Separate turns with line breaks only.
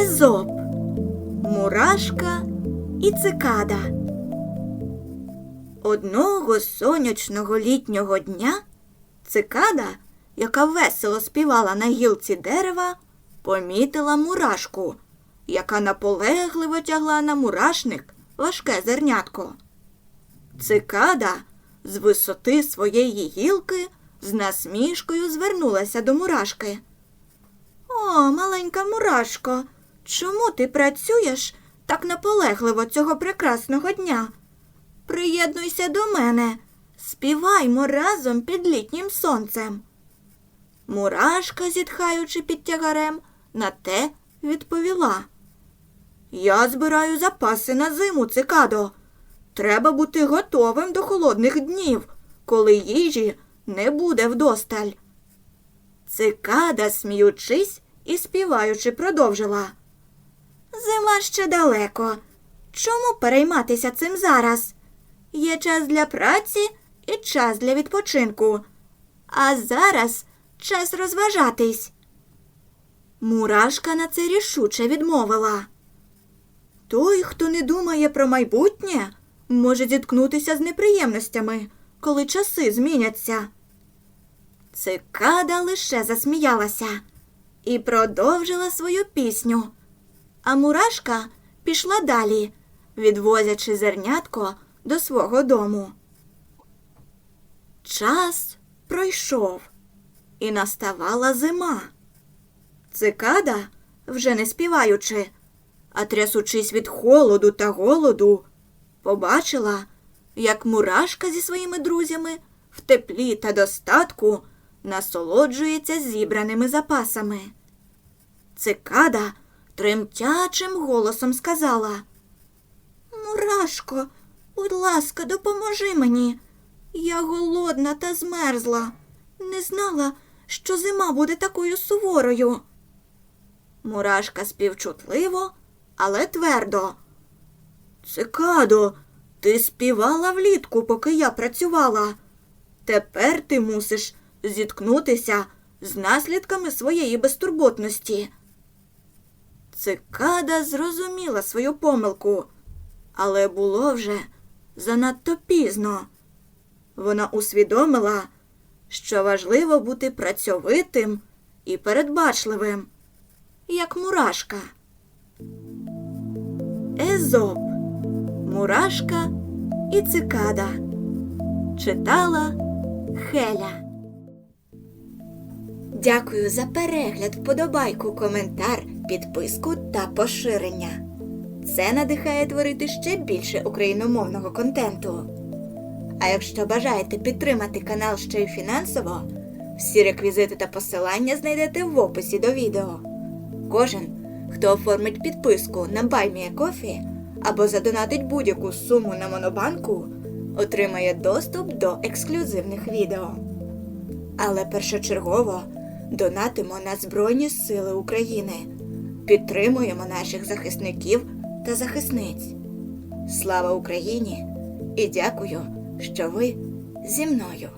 Езоп, Мурашка і цикада. Одного сонячного літнього дня цикада, яка весело співала на гілці дерева, помітила мурашку, яка наполегливо тягла на мурашник важке зернятко. Цикада з висоти своєї гілки з насмішкою звернулася до мурашки. О, маленька мурашко, чому ти працюєш так наполегливо цього прекрасного дня? Приєднуйся до мене, співаймо разом під літнім сонцем. Мурашка, зітхаючи під тягарем, на те відповіла. Я збираю запаси на зиму, цикадо. Треба бути готовим до холодних днів, коли їжі не буде вдосталь. Цикада, сміючись і співаючи, продовжила. Зима ще далеко. Чому перейматися цим зараз? Є час для праці і час для відпочинку. А зараз час розважатись. Мурашка на це рішуче відмовила. Той, хто не думає про майбутнє, може зіткнутися з неприємностями, коли часи зміняться. Цикада лише засміялася і продовжила свою пісню. А мурашка пішла далі, відвозячи зернятко до свого дому. Час пройшов, і наставала зима. Цикада, вже не співаючи, а трясучись від холоду та голоду, побачила, як мурашка зі своїми друзями в теплі та достатку насолоджується зібраними запасами. Цикада тремтячим голосом сказала Мурашко, будь ласка, допоможи мені. Я голодна та змерзла. Не знала, що зима буде такою суворою. Мурашка співчутливо, але твердо. Цикадо, ти співала влітку, поки я працювала. Тепер ти мусиш зіткнутися з наслідками своєї безтурботності. Цикада зрозуміла свою помилку, але було вже занадто пізно. Вона усвідомила, що важливо бути працьовитим і передбачливим, як мурашка. Езоп, Мурашка і цикада. Читала Хеля. Дякую за перегляд, вподобайку, коментар, підписку та поширення. Це надихає творити ще більше україномовного контенту. А якщо бажаєте підтримати канал ще й фінансово, всі реквізити та посилання знайдете в описі до відео. Кожен, хто оформить підписку на BuyMeACoffee або задонатить будь-яку суму на монобанку, отримає доступ до ексклюзивних відео. Але першочергово донатимо на Збройні Сили України, підтримуємо наших захисників та захисниць. Слава Україні! І дякую, що ви зі мною.